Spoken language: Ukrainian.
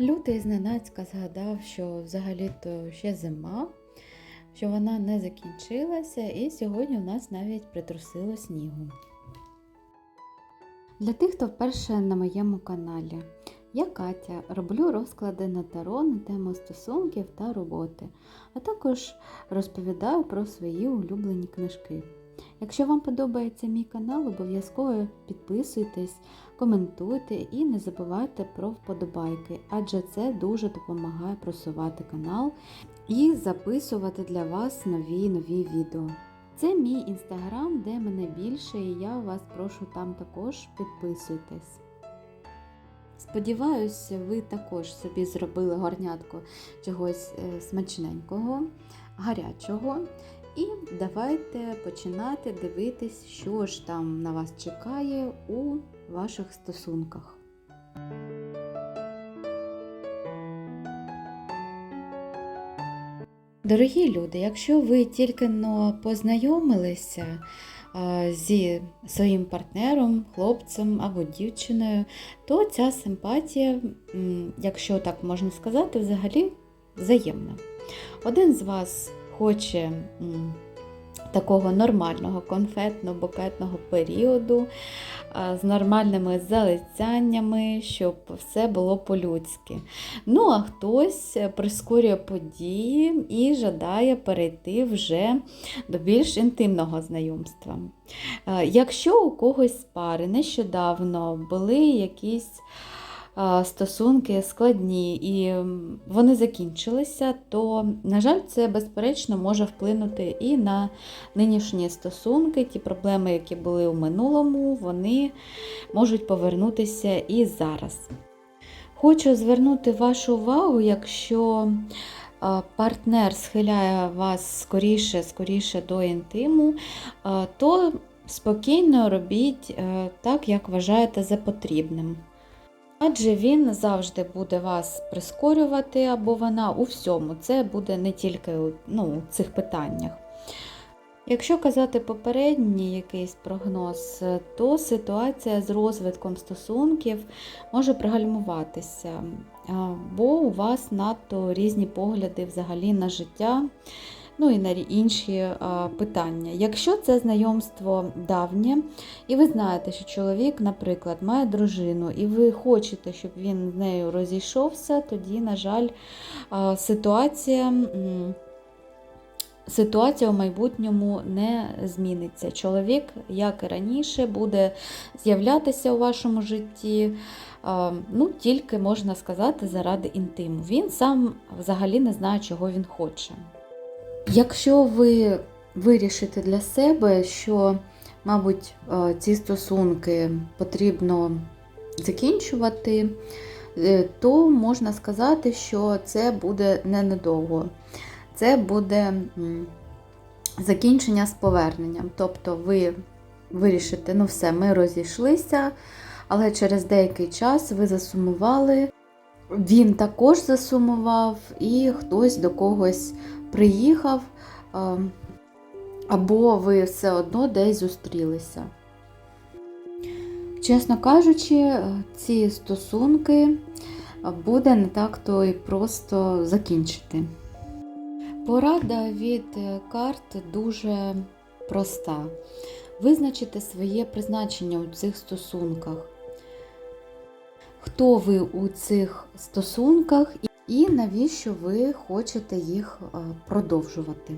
Лютий зненацька згадав, що взагалі-то ще зима, що вона не закінчилася, і сьогодні у нас навіть притрусило снігу. Для тих, хто вперше на моєму каналі, я Катя, роблю розклади на таро на тему стосунків та роботи, а також розповідаю про свої улюблені книжки. Якщо вам подобається мій канал, обов'язково підписуйтесь, коментуйте і не забувайте про вподобайки, адже це дуже допомагає просувати канал і записувати для вас нові нові відео. Це мій інстаграм, де мене більше, і я вас прошу там також підписуйтесь. Сподіваюсь, ви також собі зробили горнятку чогось е, смачненького, гарячого. І давайте починати дивитись, що ж там на вас чекає у ваших стосунках. Дорогі люди, якщо ви тільки но познайомилися зі своїм партнером, хлопцем або дівчиною, то ця симпатія, якщо так можна сказати, взагалі взаємна. Один з вас хоче такого нормального конфетно-букетного періоду з нормальними залицяннями, щоб все було по-людськи. Ну, а хтось прискорює події і жадає перейти вже до більш інтимного знайомства. Якщо у когось з пари нещодавно були якісь стосунки складні і вони закінчилися, то, на жаль, це безперечно може вплинути і на нинішні стосунки. Ті проблеми, які були у минулому, вони можуть повернутися і зараз. Хочу звернути вашу увагу, якщо партнер схиляє вас скоріше, скоріше до інтиму, то спокійно робіть е, так, як вважаєте за потрібним. Адже він завжди буде вас прискорювати або вона у всьому. Це буде не тільки ну, у цих питаннях. Якщо казати попередній якийсь прогноз, то ситуація з розвитком стосунків може пригальмуватися, бо у вас надто різні погляди взагалі на життя, ну і на інші питання. Якщо це знайомство давнє, і ви знаєте, що чоловік, наприклад, має дружину, і ви хочете, щоб він з нею розійшовся, тоді, на жаль, ситуація. Ситуація у майбутньому не зміниться. Чоловік, як і раніше, буде з'являтися у вашому житті, ну, тільки можна сказати, заради інтиму. Він сам взагалі не знає, чого він хоче. Якщо ви вирішите для себе, що, мабуть, е, ці стосунки потрібно закінчувати, е, то можна сказати, що це буде ненадовго. Це буде закінчення з поверненням. Тобто ви вирішите, ну все, ми розійшлися, але через деякий час ви засумували, він також засумував, і хтось до когось приїхав, або ви все одно десь зустрілися. Чесно кажучи, ці стосунки буде не так то і просто закінчити. Порада від е, карт дуже проста. Визначити своє призначення у цих стосунках. Хто ви у цих стосунках і навіщо ви хочете їх е, продовжувати.